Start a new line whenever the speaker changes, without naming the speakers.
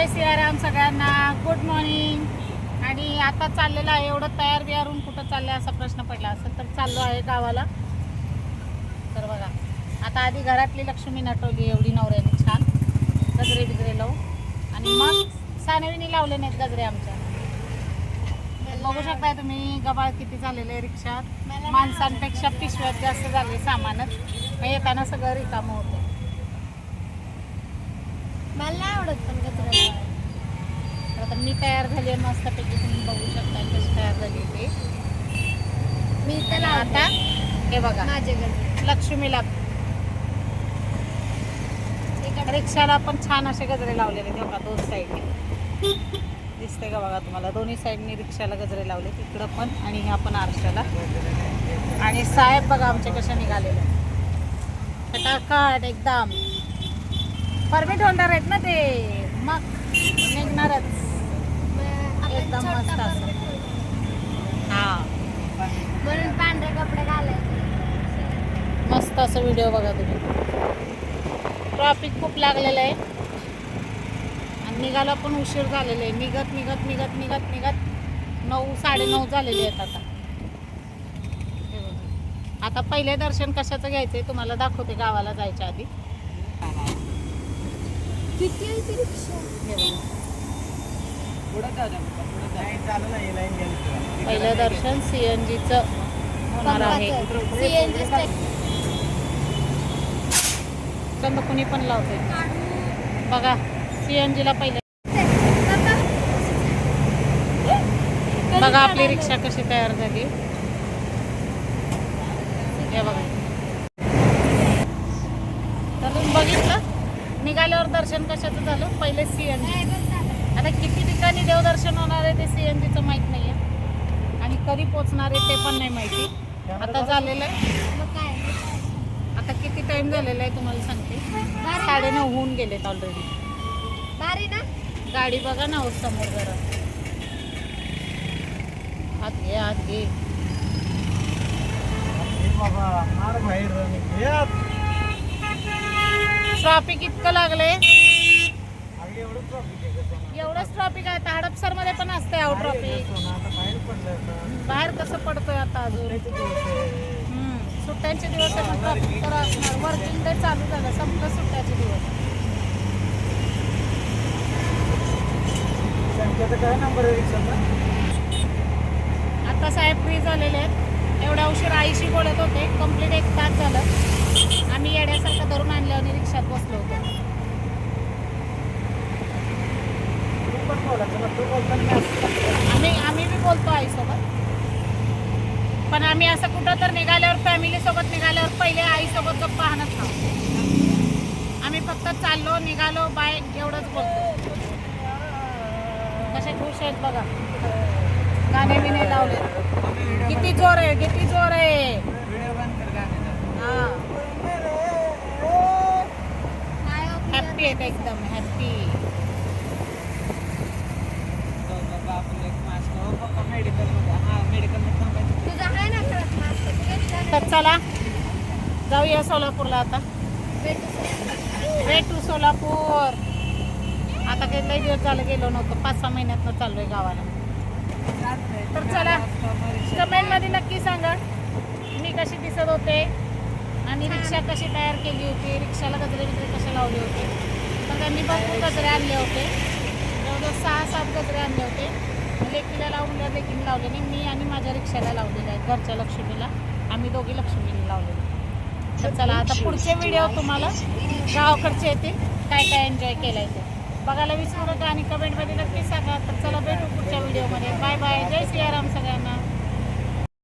जय सियाराम सगळ्यांना. Good morning आणि आता चाललेलं आहे एवढं तयार बियारून कुठं चाललं असा प्रश्न पडला असेल तर चाललो आहे गावाला. तर बघा आता आधी घरातली लक्ष्मी नटवली एवढी नवऱ्याने छान. गजरे बिजरे लावू आणि मग सानवीने लावले नाहीत गजरे आमच्या. बघू शकताय तुम्ही गबाळ किती झालेले आहे रिक्षात. माणसांपेक्षा पिशव्यात जास्त झाले सामानच. मग येताना सगळं रिकामं होतं.
मला नाही आवडत पण गजरा.
आता मी तयार झाली आहे मस्तपैकी तुम्ही बघू शकता कशी तयार झाली ते.
मी त्याला
आता हे बघा.
माझे
लक्ष्मीला रिक्षाला पण छान असे गजरे लावलेले ते बघा दोन साईडने दिसते का बघा तुम्हाला? दोन्ही साईडने रिक्षाला गजरे लावले इकडं पण आणि ह्या पण आरशाला. आणि साहेब बघा आमचे कसे निघालेले फटाफट एकदम. परमिट होणार आहेत ना ते? मग निघणारच.
आपण
एकदम मस्त असं. हा.
म्हणून पांढरे कपडे घालायचे.
मस्त असं व्हिडिओ बघा तुम्ही. ट्रॉफिक खूप लागलेलं आहे. आणि निघायला पण उशीर झालेला आहे. निघत निघत निघत निघत निघत नऊ साडेनऊ झालेले आहेत आता. आता पहिले दर्शन कशाचं घ्यायचंय तुम्हाला दाखवते गावाला जायच्या आधी.
किती आहे ती रिक्षा
हे बघा. पहिलं दर्शन सी होणार आहे.
सीएनजी
कंद कुणी पण लावते बघा सीएनजी ला पहिले. बघा आपली रिक्षा कशी तयार झाली. हे बघा. तर बघितलं? निघाल्यावर दर्शन कशाचं झालं? पहिले सीएनजी आता किती ठिकाणी देवदर्शन होणार आहे ते सीएनजीचं माहीत नाहीये. आणि कधी पोचणार आहे ते पण नाही माहिती. आता झालेलं आहे.
मग काय?
आता किती टाइम झालेला आहे तुम्हाला सांगते. साडेनऊ होऊन गेलेत ऑलरेडी
भारी ना?
गाडी बघा ना हो समोर जरा. आत घे आत घे. ट्रॉफिक इतकं लागले एवढंच ट्रॉफिक आहे आता हडपसरमध्ये पण असते अहो ट्रॉफिक बाहेर कसं पडतोय आता अजून. सुट्ट्यांचे दिवस आहे. पण ट्रॉफिक तर असणार. वर्किंग डे चालू झालं संपलं सुट्ट्याचे दिवस.
काय नंबर
आता साहेब फ्री झालेले आहेत. एवढ्या उशीर आईशी बोलत होते. कंप्लीट एक तास झालं. आम्ही येड्यासारखं धरून आणलं आणि रिक्षात बसलो होतो
तू पण बोलायचं ना तू
आम्ही आम्ही बी बोलतो आईसोबत. पण आम्ही असं कुठं तर निघाल्यावर फॅमिली सोबत निघाल्यावर पहिले आईसोबत गप्पा हाणत खाऊ आम्ही फक्त चाललो निघालो बाय एवढंच बोलतो. कसे खुश आहेत बघा. गाणे बिणे लावले. किती जोर आहे किती जोर आहे.
व्हिडिओ
हॅप्पी आहेत एकदम हॅप्पी
तो बाबा आपलं एक mask. हो पप्पा मेडिकलमध्ये हा मेडिकलमध्ये थांबायचं
तुझा आहे ना खरंच mask? तू घेतला नाही?
तर चला जाऊया सोलापूरला आता.
भेटू
टू सोलापूर. आता काही लई दिवस झालं गेलो नव्हतं पाच सहा महिन्यातनं चाललोय गावाला. तर चला कमेंटमध्ये नक्की सांगा मी कशी दिसत होते आणि रिक्षा कशी तयार केली होती रिक्षाला गजरे बिजरे कसे लावले होते. तर त्यांनी भरपूर गजरे आणले होते. जवळजवळ सहा सात गजरे आणले होते. लेकीला लावून लेकीने लावले नाही मी आणि माझ्या रिक्षाला लावलेले आहे घरच्या लक्ष्मीला. आम्ही दोघी लक्ष्मीला लावलेले. तर चला आता पुढचे व्हिडिओ तुम्हाला गावाकडचे येतील. काय काय एन्जॉय केलंय ते. बघायला विसरू नका आणि कमेंटमध्ये नक्की सांगा. तर चला भेटू पुढच्या व्हिडिओमध्ये बाय बाय जय सियाराम सगळ्यांना.